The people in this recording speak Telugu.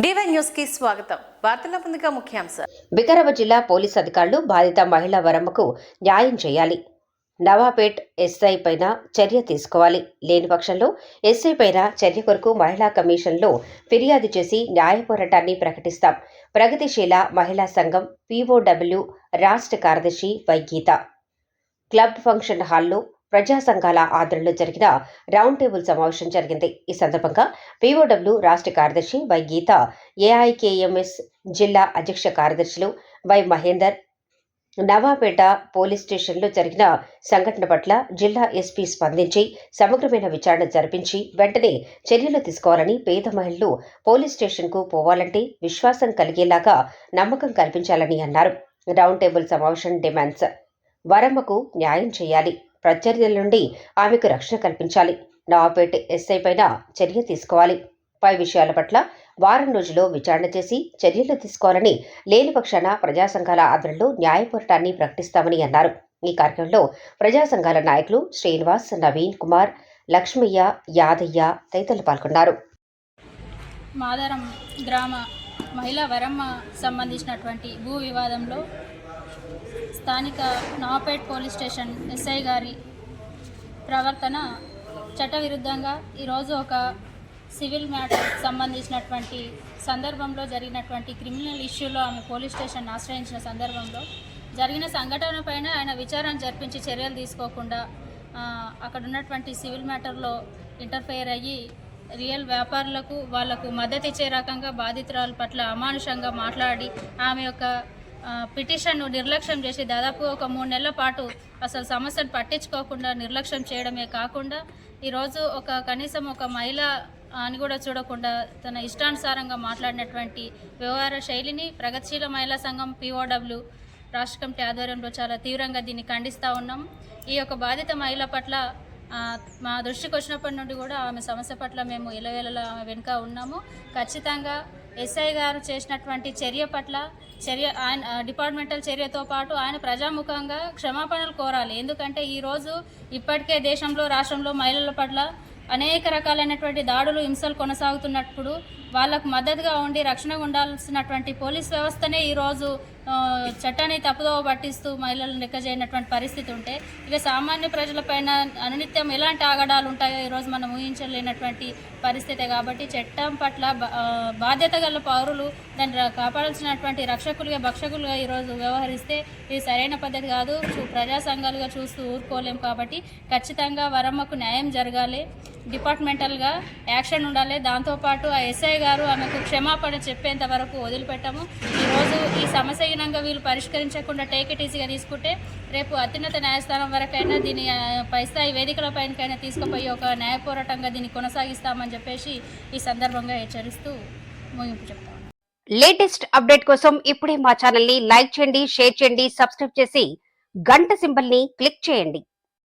డివై న్యూస్కి స్వాగతం. వార్తల ముందుగా ముఖ్యాంశాలు వికారాబాద్ జిల్లా పోలీస్ అధికారులు బాధిత మహిళా వరమ్మకు న్యాయం చేయాలి. నవాపేట్ ఎస్ఐ పైన చర్య తీసుకోవాలి. లేని పక్షంలో ఎస్ఐ పైన చర్య కొరకు మహిళా కమిషన్లో ఫిర్యాదు చేసి న్యాయ పోరాటాన్ని ప్రకటిస్తాం. ప్రగతిశీల మహిళా సంఘం పీఓడబ్ల్యూ రాష్ట్ర కార్యదర్శి వై గీత. క్లబ్ ఫంక్షన్ హాల్లో ప్రజా సంఘాల ఆధ్వర్యంలో జరిగిన రౌండ్ టేబుల్ సమావేశం జరిగింది. ఈ సందర్భంగా పీఓడబ్ల్యూ రాష్ట్ర కార్యదర్శి వై గీత ఏఐకేఎంఎస్ జిల్లా అధ్యక్ష కార్యదర్శులు వై మహేందర్ నవాపేట పోలీస్ స్టేషన్లో జరిగిన సంఘటన పట్ల జిల్లా ఎస్పీ స్పందించి సమగ్రమైన విచారణ జరిపించి వెంటనే చర్యలు తీసుకోవాలని పేద మహిళలు పోలీస్ స్టేషన్కు పోవాలంటే విశ్వాసం కలిగేలాగా నమ్మకం కల్పించాలని అన్నారు. రౌండ్ టేబుల్ సమావేశం డిమాండ్స్ వరమ్మకు న్యాయం చేయాలి. ప్రత్యర్థుల నుండి ఆమెకు రక్షణ కల్పించాలి. నవాపేట ఎస్ఐ పైన చర్య తీసుకోవాలి. పై విషయాల పట్ల వారం రోజుల్లో విచారణ చేసి చర్యలు తీసుకోవాలని లేని పక్షాన ప్రజా సంఘాల ఆధ్వర్యంలో న్యాయ పోరాటాన్ని ప్రకటిస్తామని అన్నారు. ఈ కార్యక్రమంలో ప్రజా సంఘాల నాయకులు శ్రీనివాస్ నవీన్ కుమార్ లక్ష్మయ్య యాదయ్య తదితరులు పాల్గొన్నారు. మాదారం గ్రామ మహిళా వరమ్మ సంబంధించినటువంటి భూ వివాదంలో స్థానిక నవాపేట్ పోలీస్ స్టేషన్ ఎస్ఐ గారి ప్రవర్తన చట్టవిరుద్ధంగా ఈరోజు ఒక సివిల్ మ్యాటర్ సంబంధించినటువంటి సందర్భంలో జరిగినటువంటి క్రిమినల్ ఇష్యూలో ఆమె పోలీస్ స్టేషన్ ఆశ్రయించిన సందర్భంలో జరిగిన సంఘటన పైన ఆయన విచారణ జరిపించి చర్యలు తీసుకోకుండా అక్కడ ఉన్నటువంటి సివిల్ మ్యాటర్లో ఇంటర్ఫైర్ అయ్యి రియల్ వ్యాపారులకు వాళ్ళకు మద్దతు ఇచ్చే రకంగా బాధితురాలు పట్ల అమానుషంగా మాట్లాడి ఆమె యొక్క పిటిషన్ను నిర్లక్ష్యం చేసి దాదాపు ఒక మూడు నెలల పాటు అసలు సమస్యను పట్టించుకోకుండా నిర్లక్ష్యం చేయడమే కాకుండా ఈరోజు ఒక కనీసం ఒక మహిళ అని కూడా చూడకుండా తన ఇష్టానుసారంగా మాట్లాడినటువంటి వ్యవహార శైలిని ప్రగతిశీల మహిళా సంఘం పిఓడబ్ల్యూ రాష్ట్ర కమిటీ ఆధ్వర్యంలో చాలా తీవ్రంగా దీన్ని ఖండిస్తూ ఉన్నాం. ఈ యొక్క బాధిత మహిళ పట్ల మా దృష్టికి వచ్చినప్పటి నుండి కూడా ఆమె సమస్య పట్ల మేము ఇలవేళలో ఆమె వెనుక ఉన్నాము. ఖచ్చితంగా ఎస్ఐ గారు చేసినటువంటి చర్య పట్ల చర్య ఆయన డిపార్ట్మెంటల్ చర్యతో పాటు ఆయన ప్రజాముఖంగా క్షమాపణలు కోరాలి. ఎందుకంటే ఈరోజు ఇప్పటికే దేశంలో రాష్ట్రంలో మహిళల పట్ల అనేక రకాలైనటువంటి దాడులు హింసలు కొనసాగుతున్నప్పుడు వాళ్ళకు మద్దతుగా ఉండి రక్షణగా ఉండాల్సినటువంటి పోలీస్ వ్యవస్థనే ఈరోజు చట్టాన్ని తప్పుదోవ పట్టిస్తూ మహిళలను లెక్క చేయనటువంటి పరిస్థితి ఉంటే ఇక సామాన్య ప్రజలపైన అనునిత్యం ఎలాంటి ఆగడాలు ఉంటాయో ఈరోజు మనం ఊహించలేనటువంటి పరిస్థితే కాబట్టి చట్టం పట్ల బాధ్యత గల పౌరులు దాన్ని కాపాడాల్సినటువంటి రక్షకులుగా భక్షకులుగా ఈరోజు వ్యవహరిస్తే ఇది సరైన పద్ధతి కాదు. చూ- ప్రజా సంఘాలుగా చూస్తూ ఊరుకోలేం కాబట్టి ఖచ్చితంగా వరమ్మకు న్యాయం జరగాలి. డిపార్ట్మెంటల్గా యాక్షన్ ఉండాలి. దాంతోపాటు ఆ ఎస్ఐ గారు ఆమెకు క్షమాపణ చెప్పేంత వరకు వదిలిపెట్టాము. ఈరోజు ఈ సమస్యహీనంగా వీళ్ళు పరిష్కరించకుండా టేక్ ఇట్ ఈజీగా తీసుకుంటే రేపు అత్యున్నత న్యాయస్థానం వరకైనా దీని పైస్థాయి పై స్థాయి వేదికల పైనకైనా తీసుకుపోయి ఒక న్యాయ పోరాటంగా దీన్ని కొనసాగిస్తామని చెప్పేసి ఈ సందర్భంగా హెచ్చరిస్తూ ముగింపు చెప్తాను. లేటెస్ట్ అప్డేట్ కోసం ఇప్పుడే మా ఛానల్ని లైక్ చేయండి షేర్ చేయండి సబ్స్క్రైబ్ చేసి గంట సింబల్ని క్లిక్ చేయండి.